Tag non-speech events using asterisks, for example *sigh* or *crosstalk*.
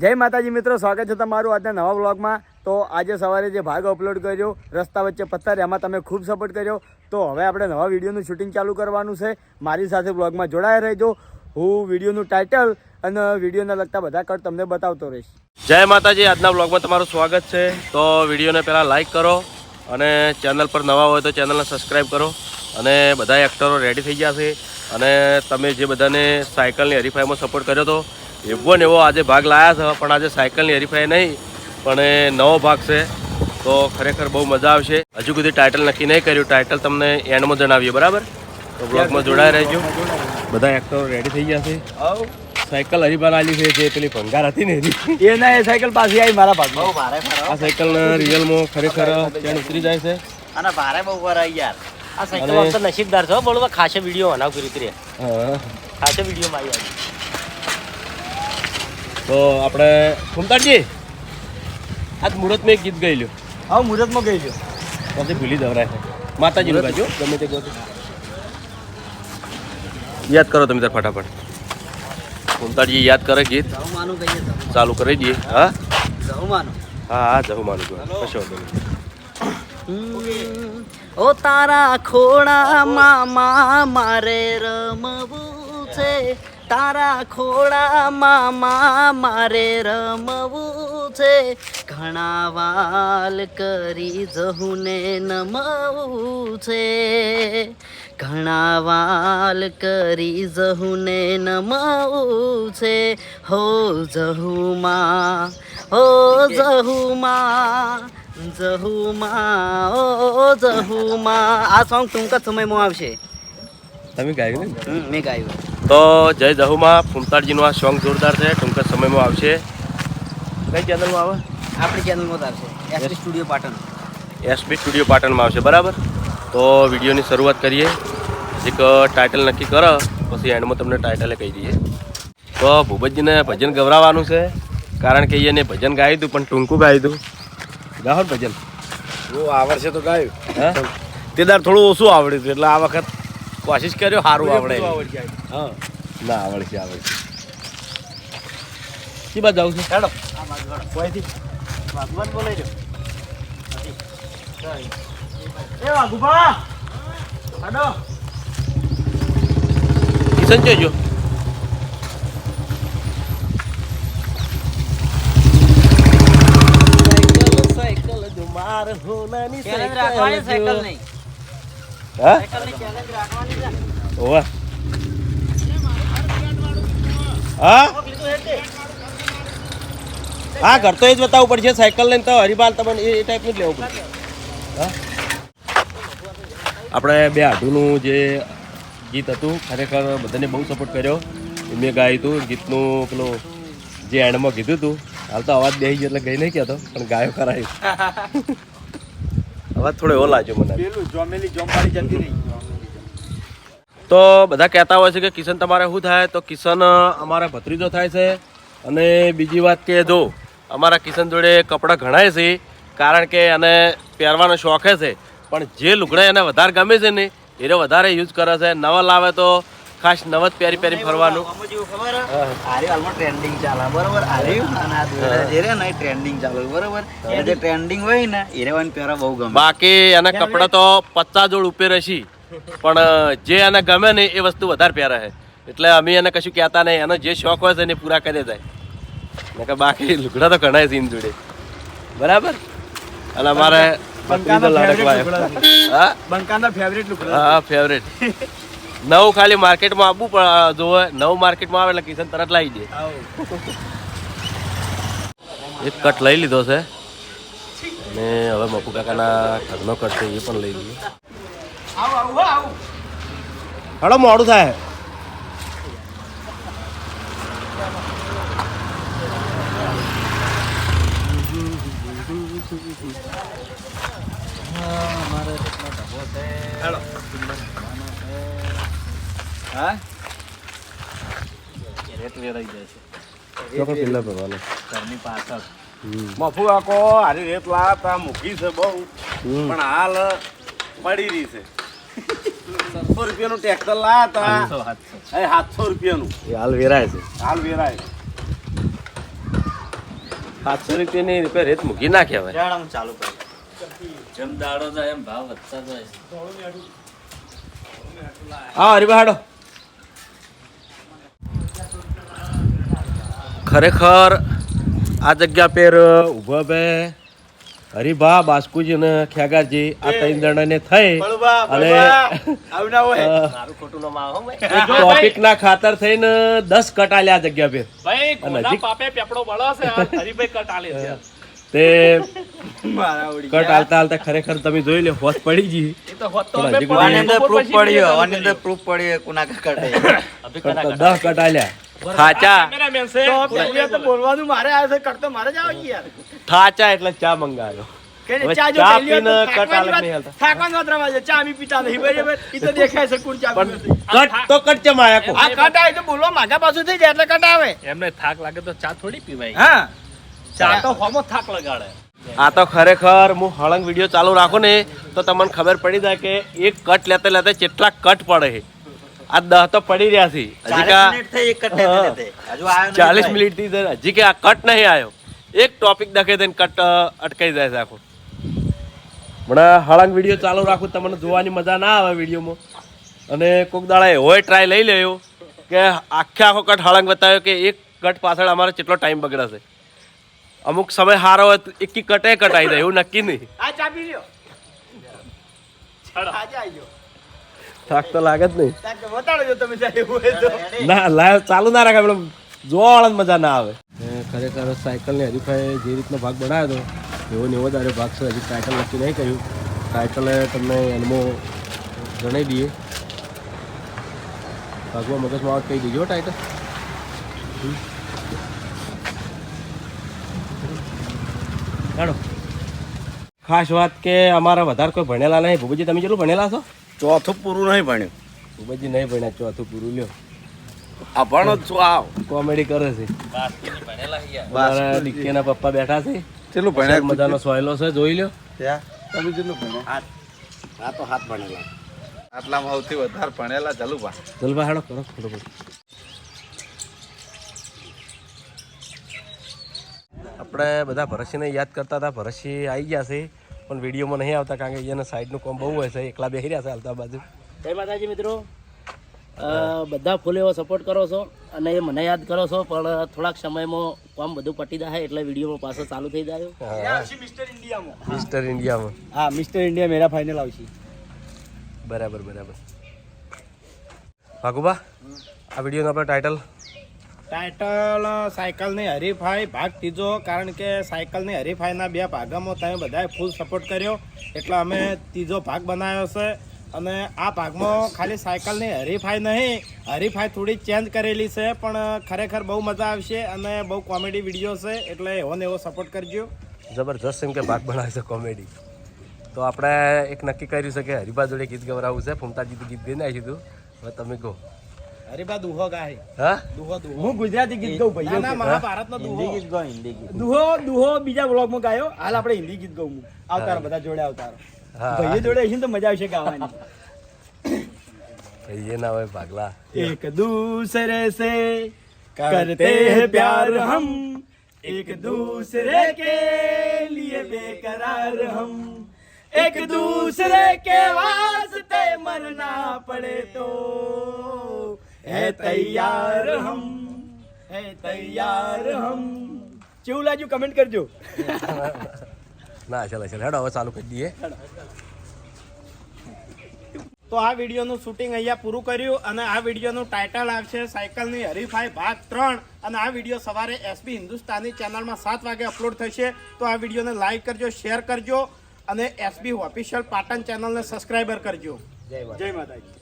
જય માતાજી મિત્રો, સ્વાગત છે તમારું આજના નવા બ્લોગમાં તો આજે સવારે જે ભાગ અપલોડ કર્યો, રસ્તા વચ્ચે પથ્થર એમાં તમે ખૂબ સપોર્ટ કર્યો. તો હવે આપણે નવા વિડીયોનું શૂટિંગ ચાલુ કરવાનું છે. મારી સાથે બ્લોગમાં જોડાયા રહેજો. હું વિડીયોનું ટાઇટલ અને વિડીયોને લગતા બધા કટ તમને બતાવતો રહીશ. જય માતાજી, આજના બ્લોગમાં તમારું સ્વાગત છે. તો વિડીયોને પહેલાં લાઇક કરો અને ચેનલ પર નવા હોય તો ચેનલને સબસ્ક્રાઈબ કરો. અને બધા એક્ટરો રેડી થઈ ગયા છે. અને તમે જે બધાને સાયકલની હરીફાઈમાં સપોર્ટ કર્યો હતો એવો ને એવો આજે ભાગ લાયા છે પણ આજે સાયકલની હરીફાઈ નહીં પણ એ નવો ભાગ છે તો ખરેખર બહુ મજા આવશે. હજુ સુધી ટાઇટલ નક્કી નહીં કર્યું ટાઇટલ તમને એન્ડમાં જણાવીએ બરાબર? તો બ્લોગમાં જોડાઈ રહેજો. બધા એક્ટરો રેડી થઈ ગયા છે. સાયકલ હરીફાઈ આલી છે જે પેલી ભંગાર હતી ને એની. એ ના એ સાયકલ પાછી આવી મારા ભાગમાં. આ સાયકલ રિયલમાં ખરેખર ત્યાં ઉતરી જાય છે. અને ભારે બહુ વરાય યાર. આ સાયકલ નસીબદાર છો બોલો ખાસે વીડિયો બનાવ કરી કરી. ખાસે વીડિયો માં આવી તો આપણે ફૂમતાડજી આજ મુહૂર્તમાં એક ગીત ગઈ લ્યો. હા મુહૂર્તમાં ગઈ લ્યો. પછી ભૂલી દવરાય માતાજી નું ગાજો ગમે તે ગયો યાદ કરો તમે તાર ફટાફટ. ફૂમતાડજી યાદ કરે ગીત? માનું ચાલુ કરી દઈએ. હા? હા હા જવું માનું. છું કશો ઓ તારા ખોડામાં મામા મારે રમવું છે. તારા ખોળામાં મા મારે રમવું છે. ઘણા વાલ કરી જહુને નમવું છે. ઘણા વાલ કરી જહુને નમવું છે. હો જહુમાં હો જહુમાં જહુમાં ઓ જહુમાં. આ સોંગ ટૂંક જ સમયમાં આવશે. તમે ગાયું ને મેં ગાયું. તો જય જહુમાં ફૂમતાડજીનું આ સોંગ જોરદાર છે ટૂંક સમયમાં આવશે. કઈ ચેનલમાં આવે? આપણી ચેનલમાં આવશે. SB studio Patan. SB studio પાટણમાં આવશે બરાબર? તો વિડીયોની શરૂઆત કરીએ. એક ટાઇટલ નક્કી કરો પછી એન્ડમાં તમને ટાઇટલે કહી દઈએ. તો ભૂપતજીને ભજન ગવરાવવાનું છે કારણ કે એને ભજન ગાયું હતું પણ ટૂંકું ગાયું હતું. ગાહો ભજન. બહુ આવડશે તો ગાયું. હા? તે દાર થોડું ઓછું આવડ્યું હતું એટલે આ વખત કોશિશ કર્યો સારું આવડે હા. ના આવડશે આવડશે શી બાજુ જાઉં છું? હેડો. કોઈથી? ભગવાન બોલે છે એ વાઘુભા હેડો. કિશન જોજો સાયકલ જો માર હોનાની સાયકલ નહીં. હા? ઓવા. હા? હા ઘર તો એ જ બતાવવું પડશે, સાયકલ લઈને તો હરિબાલ તમને એ ટાઈપનું જ લેવું પડશે. હા? આપણે બે આઢુનું જે ગીત હતું, ખરેખર બધાને બહુ સપોર્ટ કર્યો. મેં ગાયું હતું, ગીતનું પેલું જે એન્ડમાં કીધું હતું. હાલ તો અવાજ બે ગયો એટલે ગઈ નહીં કહેતો, પણ ગાયો કરાયું. અવાજ થોડો એવો લાગ્યો મને. પેલું જોમેલી જોમવાળી જતી રહી. તો બધા કહેતા હોય છે કે કિશન તમારે શું થાય? તો કિશન અમારે અમારા ભત્રીજો થાય છે. અને બીજી વાત કે જો અમારા કિશન જોડે કપડાં ઘણાય છે કારણ કે એને પહેરવાનો શોખે છે. પણ જે લુગડા એને વધારે ગમે છે ને એને વધારે યુઝ કરે છે. નવા લાવે તો ખાસ નવત પહેરી પહેરી ફરવાનું. ખબર? આરે હાલમાં ટ્રેન્ડિંગ ચાલે બરોબર? ને ટ્રેન્ડિંગ ચાલે બરોબર? એ જે ટ્રેન્ડિંગ હોય ને એ રેવાની પહેરા બહુ ગમે. બાકી એના કપડા તો પચાસ જોડ ઉપર રહેશી. પણ જે એને ગમે ને એ વસ્તુ વધારે પહેરે છે. એટલે અમે એને કશું કહેતા નહીં. એનો જે શોખ હોય છે એને પૂરા કરી જાય નકર બાકી લુગડા તો ઘણા છે જોડે. બરાબર? અને અમારે ભત્રીજો લાડકવાય. હા? બંકાના ફેવરેટ લુગડા હા ફેવરેટ *laughs* નવું ખાલી માર્કેટમાં આવવું પણ જોવે નવું માર્કેટમાં આવે એટલે કિશન તરત લાવી દે. એક કટ લઈ લીધો છે. અને હવે મપુ કાકાના ઘરનો કટ છે એ પણ લઈ લીધો હડો મોડું થાય. હા? રેત વેરાઈ જાય છે પેલા ભરવાનું ઘરની પાછળ. મફુ આકો હારી રેત લાતા મૂકી છે બહુ. પણ હાલ પડી રહી છે. સત્તર રૂપિયાનું ટ્રેક્ટર લાયા હતા એ સાતસો રૂપિયાનું. એ હાલ વેરાય છે. હાલ વેરાય સાતસો રૂપિયાની રૂપિયા રેત મૂકી ના કહેવાય ચાલુ કરે. જેમ દાડો જાય એમ ભાવ વધતા જાય હા હાડો. ખરેખર આ જગ્યા પર ઊભા બે. હરિભા બાસ્કુજી અને ખ્યાગાજી આ ત્રણ જણાને થઈ. અને ટોપિક ના ખાતર થઈને દસ કટાલે આલ્યા આ જગ્યા પર. ભાઈ અને હજી પાપે પેપડો બળો છે આ હરીભાઈ કટ આલે છે. તે મારા કટ હાલતા હાલતા ખરેખર તમે જોઈ લે હોશ પડી ગઈ. હોત પ્રૂફ પડ્યો પ્રૂફ પડ્યો કુના કટ કના તો કટ. દસ કટ આલ્યા. થાચા. તો બોલવાનું મારે આવે કરતો મારે જ યાર. થાચા એટલે ચા મંગાવ્યો. આ તો બોલવા માગા પાછું થઈ જાય એટલે કટ આવે. એમને થાક લાગે તો ચા થોડી પીવાય. હા. ચા તો હોમો થાક લગાડે. આ તો ખરેખર હું હળંગ વીડિયો ચાલુ રાખું ને તો તમને ખબર પડી જાય કે એક કટ લેતા લેતા કેટલા કટ પડે છે. આ દહ તો પડી રહ્યા છે. હજી કા ચાલીસ મિનિટથી હજી કે આ કટ નહીં આવ્યો એક ટોપિક દખે દઈને કટ અટકાઈ જાય છે આખું. હમણાં હળંગ વીડિયો ચાલુ રાખું તમને જોવાની મજા ના આવે વિડીયોમાં. અને કોક દાડા એવોય ટ્રાય લઈ લેયો કે આખે આખો કટ હળંગ બતાવ્યો કે એક કટ પાછળ અમારે કેટલો ટાઈમ બગડાશે અમુક સમય સારો હોય તો એકી કટે કટાઈ જાય એવું નક્કી નહીં. આ ચા લ્યો. આજે આવજો થાક તો લાગે જ નહીં. જો ના લાય ચાલુ ના રાખે પેલો જોવા વાળા મજા ના આવે. ખરેખર સાયકલને હરીફાઈ જે રીતનો ભાગ બનાવ્યો હતો એવો ને એવો દારે ભાગ છે. હજી સાયકલ નક્કી નહીં કર્યું. સાયકલે તમને એનમો જણાવી દઈએ. ભાગવા મગજમાં આવત કહી દીધો ટાઈટલ ચાલો ખાસ વાત કે અમારા વધારે કોઈ ભણેલા નહીં. ભૂપજી તમે કેટલું ભણેલા છો? ચોથું પૂરું નહીં ભણ્યું. ભૂપતજી નહીં ભણ્યા ચોથું પૂરું લ્યો. આ ભણો જ છું આવ. કોમેડી કરે છે. મારા ભણેલા હિયા અમારા ડિક્કીના પપ્પા બેઠા છે. કેટલું ભણ્યા મજાનો સોયલો છે જોઈ લ્યો. તમે કેટલું ભણ્યા? આ તો હાથ ભણેલા. આટલામાં સૌથી વધારે ભણેલા ચાલુભા જલુભા હેડો કરો થોડું આપણે બધા ભરતસિંહને યાદ કરતા હતા ભરતસિંહ આવી ગયા છે. પણ વિડીયોમાં નહીં આવતા કારણ કે એને સાઈડનું કામ બહુ હોય છે. એકલા બેસી રહ્યા છે હાલતા બાજુ. જય માતાજી મિત્રો. બધા ફૂલ એવો સપોર્ટ કરો છો અને એ મને યાદ કરો છો પણ થોડાક સમયમાં કામ બધું પટી જાય એટલે વિડીયોમાં પાછો ચાલુ થઈ જાય. મિસ્ટર ઇન્ડિયામાં મિસ્ટર ઇન્ડિયામાં હા મિસ્ટર ઇન્ડિયા મેરા ફાઇનલ આવશે. બરાબર બરાબર. ભાગુબા આ વિડીયોનો આપણે ટાઇટલ ટાઇટલ સાયકલની હરીફાઈ ભાગ ત્રીજો, કારણ કે સાયકલની હરીફાઈના બે ભાગમાં તમે બધાએ ફૂલ સપોર્ટ કર્યો. એટલે અમે ત્રીજો ભાગ બનાવ્યો છે. અને આ ભાગમાં ખાલી સાયકલની હરીફાઈ નહીં, હરીફાઈ થોડી ચેન્જ કરેલી છે, પણ ખરેખર બહુ મજા આવશે અને બહુ કોમેડી વીડિયો છે, એટલે એવો ને એવો સપોર્ટ કરજો. જબરજસ્ત એમ કે ભાગ બનાવે છે કોમેડી તો આપણે એક નક્કી કર્યું છે કે હરિભા જોડે ગીત ગવરાવું છે. ફૂમતાજી તો ગીત ગઈ નાખી દીધું હવે તમે કહો. હરીફા દુહો ગાય હા દુહો દુહો હું ગુજરાતી ગીત ગાઉં ભાઈઓ ના ના મહાભારતનો દુહો હિન્દી ગીત ગો હિન્દી ગીત દુહો દુહો બીજા બ્લોગમાં ગાયો હાલ આપણે હિન્દી ગીત ગાઉં હું આવતારો બધા જોડે આવતારો હા. ભાઈઓ જોડે હશે ને તો મજા આવશે ગાવાની એ ના હોય ભાગલા एक दूसरे से करते हैं प्यार हम एक दूसरे के लिए बेकरार हम एक दूसरे के वास्ते मरना पड़े तो હે તૈયાર હમ હે તૈયાર હમ. કેવું લાગ્યું? કમેન્ટ કરજો. ના ચાલો ચાલો. હેડો હવે ચાલુ કરી દઈએ. તો આ વિડીયોનું શૂટિંગ અહીંયા પૂરું કર્યું અને આ વિડીયોનું ટાઇટલ આવશે સાયકલની હરીફાઈ ભાગ ત્રણ. અને આ વીડિયો સવારે એસબી હિન્દુસ્તાની ચેનલમાં સાત વાગે અપલોડ થશે. તો આ વિડીયોને લાઇક કરજો શેર કરજો અને એસબી ઓફિશિયલ પાટણ ચેનલને સબસ્ક્રાઈબર કરજો. જય માતાજી.